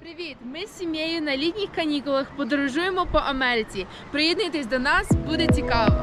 Привіт! Ми з сім'єю на літніх канікулах подорожуємо по Америці. Приєднуйтесь до нас, буде цікаво.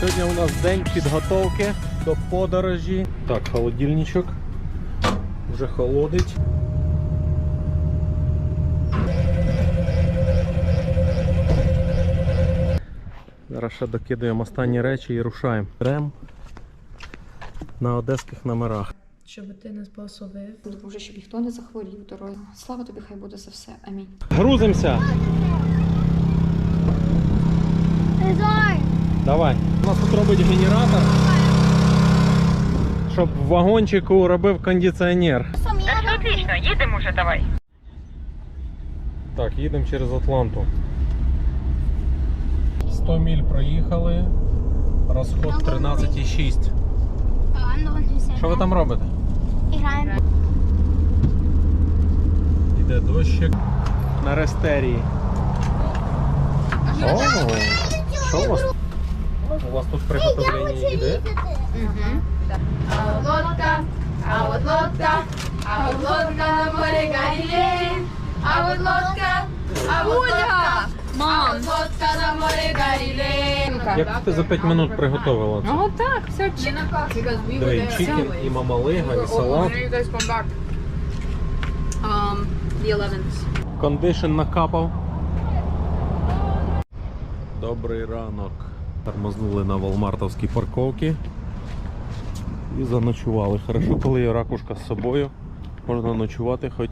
Сьогодні у нас день підготовки до подорожі. Так, холодильничок вже холодить. Зараз ще докидаємо останні речі і рушаємо. Беремо на одеських номерах. Щоб ти нас благословив. Допоможи, щоб ніхто не захворів в дорозі. Слава тобі, хай буде за все. Амінь. Грузимося! Давай. У нас тут робить генератор, щоб в вагончику робив кондиціонер. Так, отлично, їдемо вже, давай. Так, їдемо через Атланту. 100 міль проїхали. Розход 13,6. Що ви там робите? Іде дощик на рестерії. О, що у вас? У вас тут приготовлення їди? А от лодка, а от лодка, а от лодка на морі Галілей. А от Галілей. Як ти за 5 минут приготувала це? Ну так, все чітко. Диви, і чикен, і мамалига, і салат. Um, the 11th. Кондишн накапав. Добрий ранок. Тормознули на Волмартовській парковці і заночували. Хорошо, коли є ракушка з собою. Можна ночувати хоч,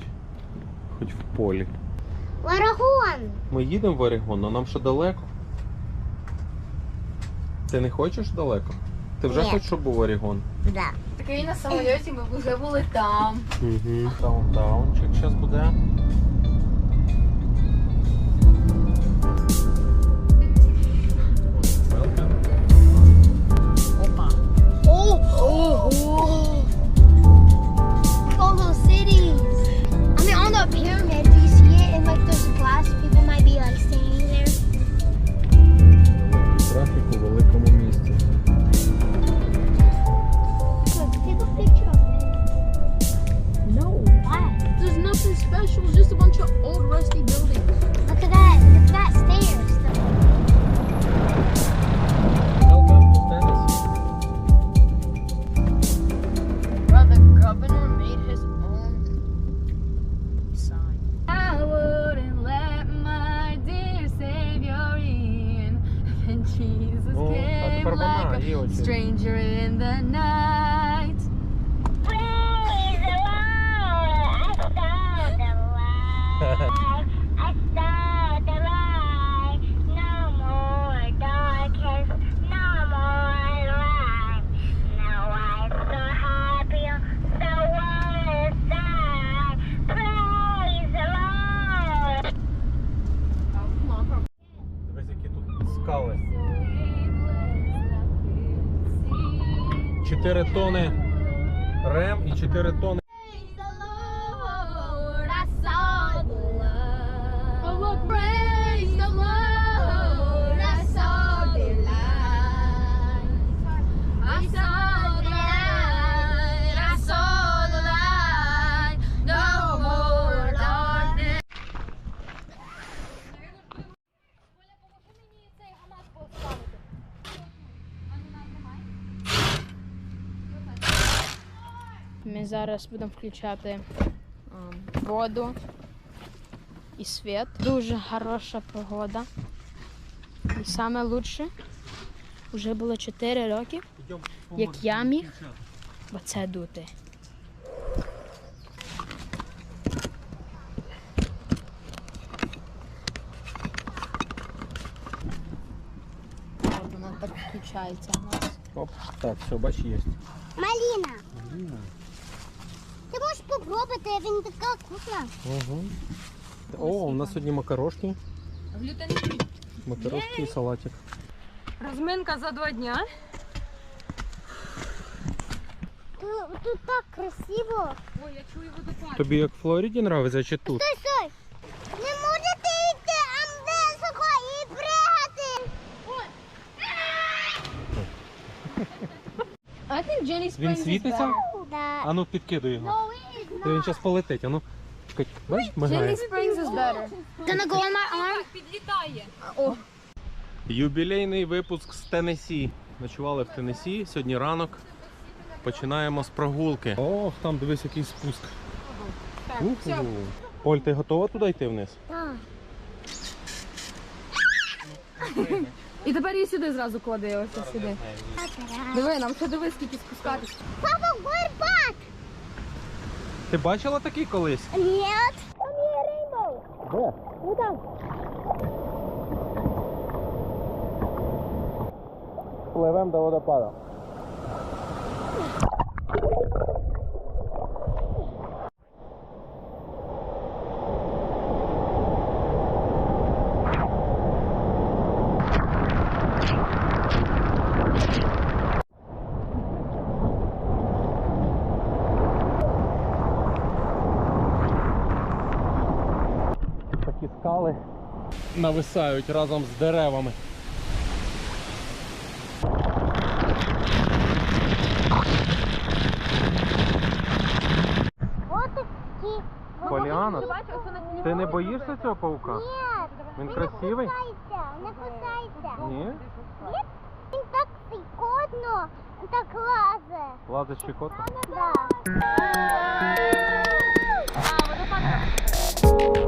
хоч в полі. Варагон! Ми їдемо в Орегон, а нам ще далеко. Ти не хочеш далеко? Ти вже Ні. хочеш, щоб був Орегон? Да. Так і на самоліті ми вже були там. Угу. Таунтаунчик зараз буде. Special, just a bunch of old rusty 4 тони рем і 4 тони. Ми зараз будемо включати ем, воду і світ. Дуже хороша погода. І саме лучше вже було 4 роки, як я міг оце дути. Вона так включається у нас. Оп, так, все, бач, є. Малина. Ти можеш він така вкусна. Угу. О, у нас сьогодні макарошки. Глютен Макарошки і салатик. Розминка за два дня. Тут, тут так красиво. Тобі як в Флориді подобається чи тут? Стой, стой. Не можете йти ам високо і пригати. I think Jenny Springs Він is світиться? better. Да. А ну підкидуй його. No, він зараз полетить, а ну. Чекай, бачиш, мигає. Gonna go on my arm. Юбілейний випуск з Теннессі. Ночували в Теннессі, сьогодні ранок. Починаємо з прогулки. Ох, там дивись який спуск. Уху. Оль, ти готова туди йти вниз? Так. І тепер її сюди зразу клади, ось сюди. Диви, нам ще диви, скільки спускатися. Папа, back? Ти бачила такий колись? Ні. Там є рейнбоу. Де? Ну там. Пливемо до водопаду. Такі скали нависають разом з деревами. Поліана, ти не боїшся цього паука? Нет. Він Не красивий? кусайся, не кусайся. Ні? Ні? Він так сикотно, так лазе. Лазить щекотно? Да. О,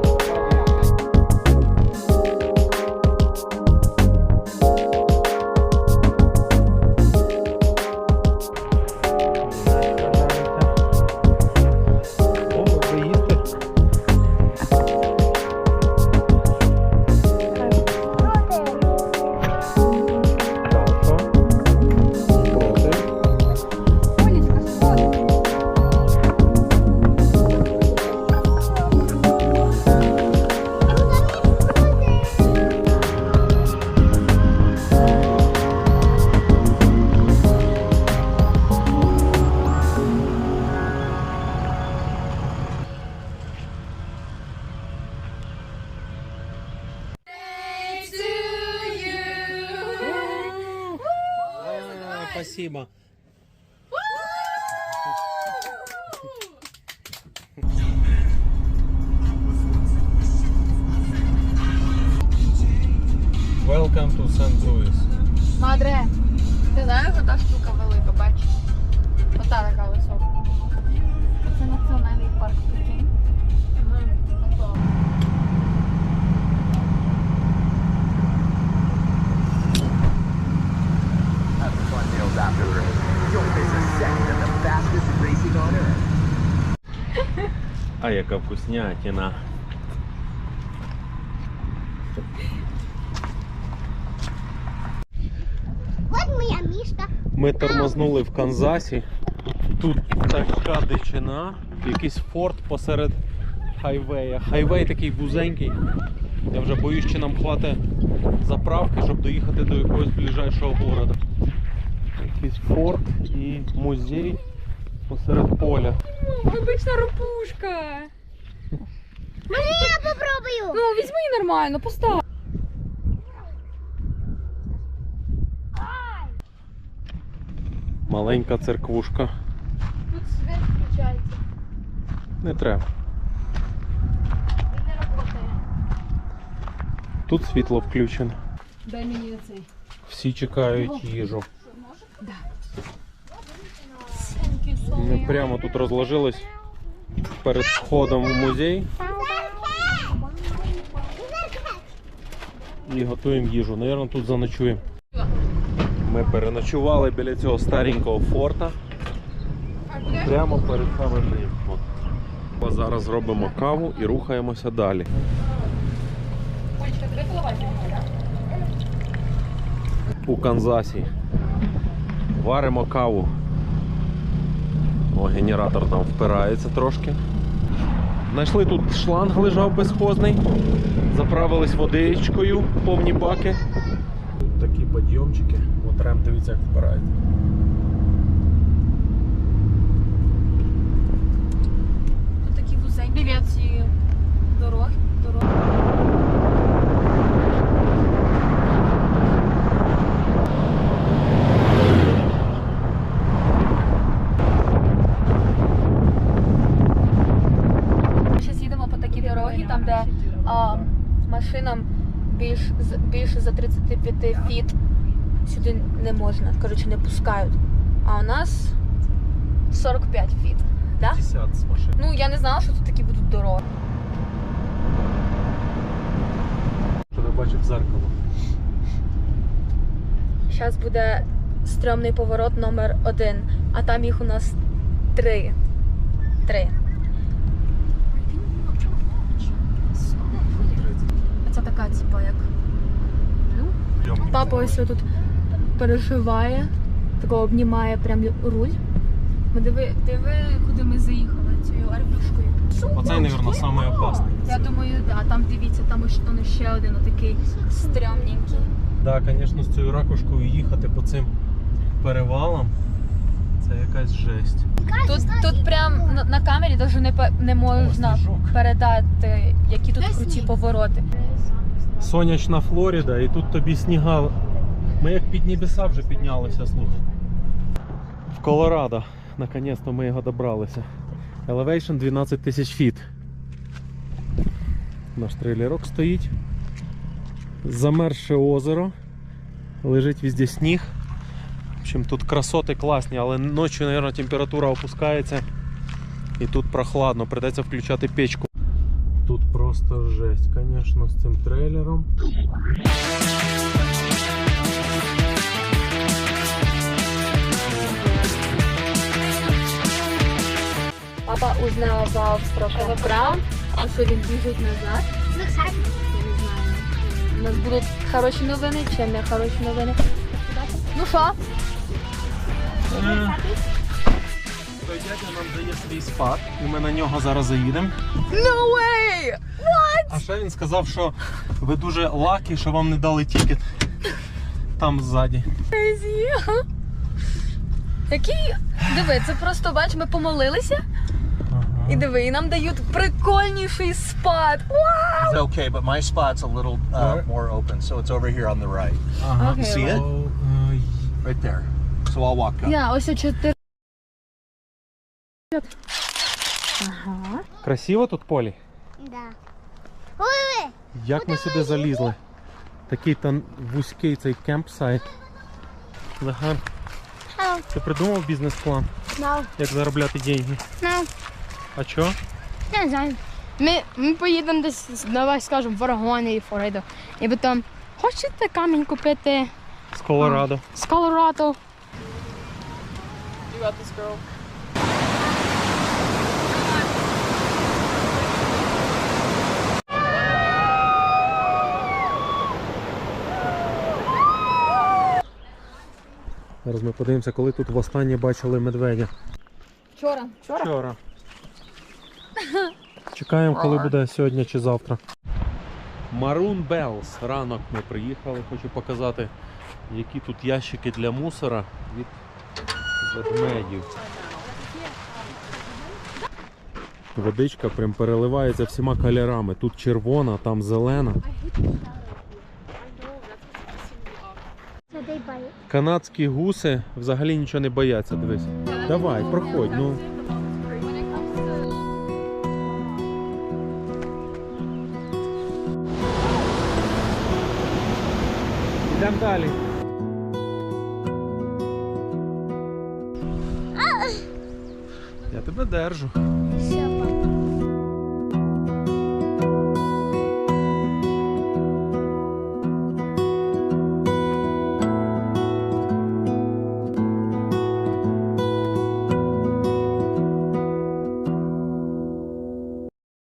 To Мадре, ти знаєш, ота штука велика, бачиш? Ота така висока. Це національний парк nails after race. Don't miss a second of the fastest racing on earth. А яка вкуснятина. Ми тормознули в Канзасі. Тут така дичина, якийсь форт посеред хайвея. Хайвей такий вузенький. Я вже боюсь, чи нам хватить заправки, щоб доїхати до якогось ближайшого города. Якийсь форт і музей посеред поля. Обична ропушка. Може я попробую? Ну, візьми її нормально, постав. Маленька церквушка. Тут світ включається. Не треба. Він не працює. Тут світло включене. Дай мені цей. Всі чекають їжу. Ми прямо тут розложились перед входом в музей і готуємо їжу. Навірно, тут заночуємо. Ми переночували біля цього старенького форта. Прямо перед самим ним. Зараз робимо каву і рухаємося далі. У Канзасі. Варимо каву. О, генератор там впирається трошки. Знайшли тут шланг лежав безхозний. Заправились водичкою, повні баки. Підйомчики. Дивіться, як впирається. білет цієї дороги. дороги. Ми зараз їдемо по такій дорогі, там де а, машинам більш, з- більше за 35 фіт сюди не можна, коротше, не пускають. А у нас 45 фіт. Да? 50 з машин. Ну, я не знала, що тут такі будуть дороги. Що не бачив зеркало. Зараз буде стрьомний поворот номер один, а там їх у нас три. Три. Це така, типа, як. Папа ось тут переживає, такого обнімає прям руль. Ми диви, диви, куди ми заїхали цією арбушкою. Оцей, мабуть, самий опасний. Я думаю, да, там дивіться, там ще, один отакий стрьомненький. Так, звісно, з цією ракушкою їхати по цим перевалам. Це якась жесть. Тут, тут прям на, на камері навіть не, не можна О, передати, які тут круті повороти. Сонячна Флоріда, і тут тобі сніга. Ми як під небеса вже піднялися, слухай. В Колорадо. Наконець-то ми його добралися. Elevation 12 тисяч фіт. Наш трейлерок стоїть. Замерзше озеро. Лежить везде сніг. В общем, тут красоти класні, але ночі, мабуть, температура опускається. І тут прохладно, придеться включати печку. Тут просто жесть, звісно, з цим трейлером. Папа узнав про Brown, а що він біжить назад. Я не знаю. У нас будуть хороші новини чи не хороші новини. Ну що? Той дядя нам дає свій спад, і ми на нього зараз заїдемо. No way! А ще він сказав, що ви дуже лакі, що вам не дали тікет. Там ззаді. Crazy. Який? Диви, це просто бач, ми помолилися і диви, і нам дають прикольніший спад. Вау! It's okay, but my spot's a little uh, Where? more open, so it's over here on the right, Ага. Окей, See it? Е, right there. So I'll walk up. Я ось о чотири. Ага. Красиво тут полі? Да. Ой, Як ми сюди залізли? Такий там вузький цей кемпсайт. Захар, Oh, ти придумав бізнес-план, no, як заробляти деньги? no. А чо? Не знаю. Ми, ми поїдемо десь, давай скажемо, в Орегон і Флориду. І потім, хочете камінь купити З Колорадо. з Колорадо? Зараз ми подивимося, коли тут востаннє бачили медведя. Вчора. Вчора. Чекаємо, коли буде сьогодні чи завтра. Maroon Bells. Ранок ми приїхали. Хочу показати, які тут ящики для мусора від ведмедів. Водичка прям переливається всіма кольорами. Тут червона, там зелена. Канадські гуси взагалі нічого не бояться. Дивись. Давай, проходь. Ну. Йдемо далі. Я тебе держу.